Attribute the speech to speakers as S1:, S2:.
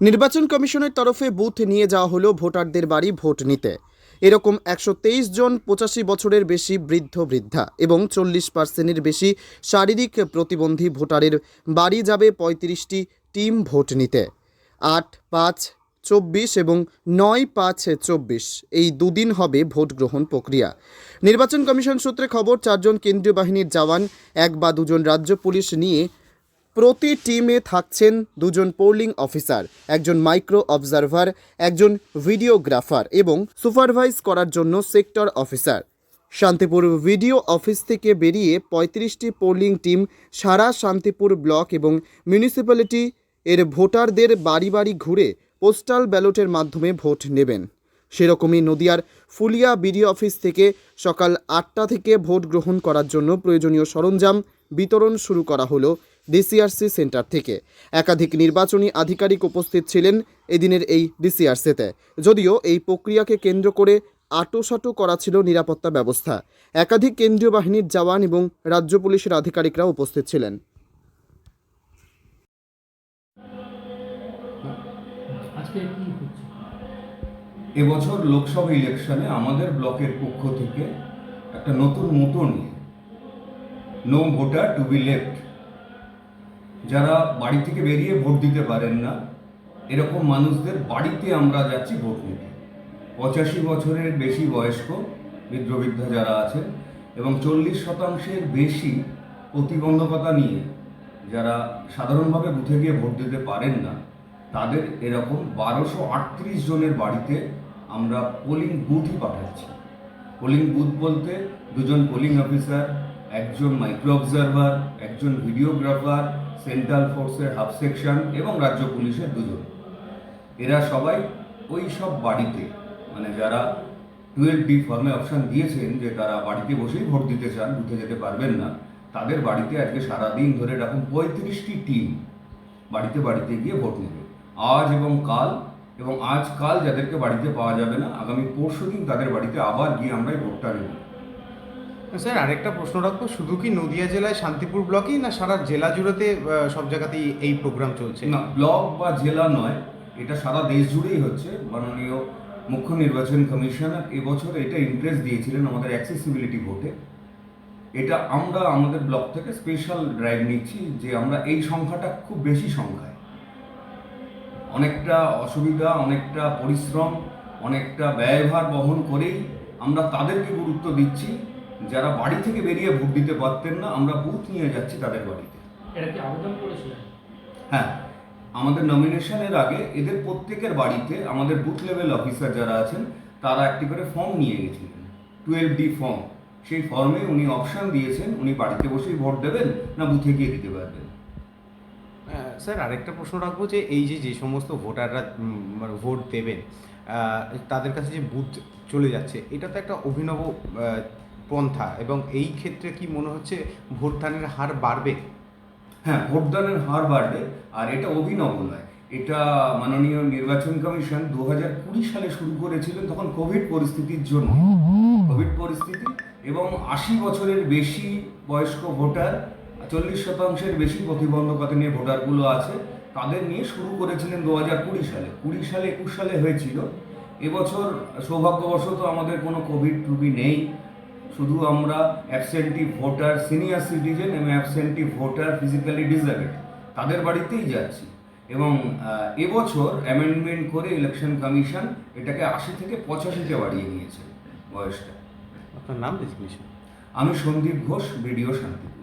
S1: নির্বাচন কমিশনের তরফে বুথ নিয়ে যাওয়া হলো ভোটারদের বাড়ি ভোট নিতে। এরকম একশো তেইশ জন পঁচাশি বছরের বেশি বৃদ্ধ, বৃদ্ধা এবং চল্লিশ পার্সেন্টের বেশি শারীরিক প্রতিবন্ধী ভোটারের বাড়ি যাবে পঁয়ত্রিশটি টিম ভোট নিতে। আট, পাঁচ, চব্বিশ এবং নয়, পাঁচ, চব্বিশ এই দুদিন হবে ভোট গ্রহণ প্রক্রিয়া। নির্বাচন কমিশন সূত্রে খবর, চারজন কেন্দ্রীয় বাহিনীর জওয়ান, এক বা দুজন রাজ্য পুলিশ নিয়ে প্রতি টিমে থাকছেন দুজন পোলিং অফিসার, একজন মাইক্রো অবজারভার, একজন ভিডিওগ্রাফার এবং সুপারভাইজ করার জন্য sector officer. Shantipur BDO office থেকে বেরিয়ে পঁয়ত্রিশটি পোলিং টিম সারা শান্তিপুর ব্লক এবং মিউনিসিপ্যালিটি এর ভোটারদের বাড়ি বাড়ি ঘুরে পোস্টাল ব্যালটের মাধ্যমে ভোট নেবেন। সেরকমই নদিয়ার ফুলিয়া বিডিও অফিস থেকে সকাল আটটা থেকে ভোট গ্রহণ করার জন্য প্রয়োজনীয় সরঞ্জাম বিতরণ শুরু করা হলো ডিসিআরসি সেন্টার থেকে। একাধিক নির্বাচনী আধিকারিক উপস্থিত ছিলেন এদিনের এই ডিসিআরসিতে। যদিও এই প্রক্রিয়াকে কেন্দ্র করে আটোসাটো করা ছিল নিরাপত্তা ব্যবস্থা। একাধিক কেন্দ্রীয় বাহিনীর জওয়ান এবং রাজ্য পুলিশের আধিকারিকরা উপস্থিত ছিলেন।
S2: আজকে
S3: এবছর লোকসভা ইলেকশনে আমাদের ব্লকের পক্ষ থেকে একটা নতুন মতো নিয়ে no voter to be left যারা বাড়ি থেকে বেরিয়ে ভোট দিতে পারেন না, এরকম মানুষদের বাড়িতে আমরা যাচ্ছি ভোট নিতে। পঁচাশি বছরের বেশি বয়স্ক বৃদ্ধ বৃদ্ধা যারা আছেন এবং চল্লিশ শতাংশের বেশি প্রতিবন্ধকতা নিয়ে যারা সাধারণভাবে বুথে গিয়ে ভোট দিতে পারেন না, তাদের এরকম বারোশো আটত্রিশ জনের বাড়িতে আমরা পোলিং বুথই পাঠাচ্ছি। পোলিং বুথ বলতে দুজন পোলিং অফিসার একজন মাইক্রো অবজারভার একজন ভিডিওগ্রাফার সেন্ট্রাল ফোর্সের হাফ সেকশন এবং রাজ্য পুলিশের দুজন। এরা সবাই ওই সব বাড়িতে মানে যারা টুয়েলভ ডি ফর্মে অপশন দিয়েছেন যে তারা বাড়িতে বসেই ভোট দিতে চান বুথে যেতে পারবেন না, তাদের বাড়িতে আজকে সারাদিন ধরে এরকম পঁয়ত্রিশটি টিম বাড়িতে বাড়িতে গিয়ে ভোট নেবে। আজ এবং কাল এবং আজকাল যাদেরকে বাড়িতে পাওয়া যাবে না আগামী পরশু দিন তাদের বাড়িতে আবার গিয়ে আমরা এই ভোটটা নেব।
S4: স্যার আরেকটা প্রশ্ন রাখব শুধু কি নদিয়া জেলায় শান্তিপুর ব্লকেই না সারা জেলা জুড়েতে সব জায়গাতেই এই প্রোগ্রাম চলছে?
S3: না ব্লক বা জেলা নয় এটা সারা দেশ জুড়েই হচ্ছে। মাননীয় মুখ্য নির্বাচন কমিশনার এবছর এটা ইন্টারেস্ট দিয়েছিলেন আমাদের অ্যাক্সেসিবিলিটি ভোটে এটা আমরা আমাদের ব্লক থেকে স্পেশাল ড্রাইভ নিচ্ছি যে আমরা এই সংখ্যাটা খুব বেশি সংখ্যায়। অনেকটা অসুবিধা অনেকটা পরিশ্রম অনেকটা ব্যয়ভার বহন করেই আমরা তাদেরকে গুরুত্ব দিচ্ছি। যারা বাড়ি থেকে বেরিয়ে ভোট দিতে পারতেন না আমরা বুথ নিয়ে যাচ্ছি তাদের বাড়িতে।
S2: এটা কি আবেদন করেছিলেন?
S3: হ্যাঁ আমাদের নমিনেশনের আগে এদের প্রত্যেকের বাড়িতে আমাদের বুথ লেভেল অফিসার যারা আছেন তারা একটি করে ফর্ম নিয়ে গেছিলেন। টুয়েলভ ডি ফর্ম সেই ফর্মে উনি অপশন দিয়েছেন উনি বাড়িতে বসেই ভোট দেবেন না বুথে গিয়ে দিতে পারবেন।
S4: স্যার, আরেকটা প্রশ্ন রাখব যে এই যে যে সমস্ত ভোটাররা মানে ভোট দেবেন তাদের কাছে যে বুথ চলে যাচ্ছে, এটা তো একটা অভিনব পন্থা এবং এই ক্ষেত্রে কি মনে হচ্ছে ভোটদানের হার বাড়বে?
S3: হ্যাঁ ভোটদানের হার বাড়বে, আর এটা অভিনব নয়। এটা মাননীয় নির্বাচন কমিশন দু হাজার কুড়ি সালে শুরু করেছিলেন তখন কোভিড পরিস্থিতির জন্য। কোভিড পরিস্থিতি এবং আশি বছরের বেশি বয়স্ক ভোটার চল্লিশ শতাংশের বেশি প্রতিবন্ধকতা নিয়ে ভোটারগুলো আছে তাদের নিয়ে শুরু করেছিলেন দু হাজার কুড়ি সালে। কুড়ি সালে একুশ সালে হয়েছিল। এবছর সৌভাগ্যবশত আমাদের কোনো কোভিড রুগী নেই। শুধু আমরা অ্যাবসেন্টি ভোটার সিনিয়র সিটিজেন এবং অ্যাবসেন্টি ভোটার ফিজিক্যালি ডিসেবল তাদের বাড়িতেই যাচ্ছি। এবং এবছর অ্যামেন্ডমেন্ট করে ইলেকশন কমিশন এটাকে আশি থেকে পঁচাশিতে বাড়িয়ে নিয়েছে বয়সটা।
S4: আপনার নাম
S3: আমি সন্দীপ ঘোষ বিডিও শান্তিপুর।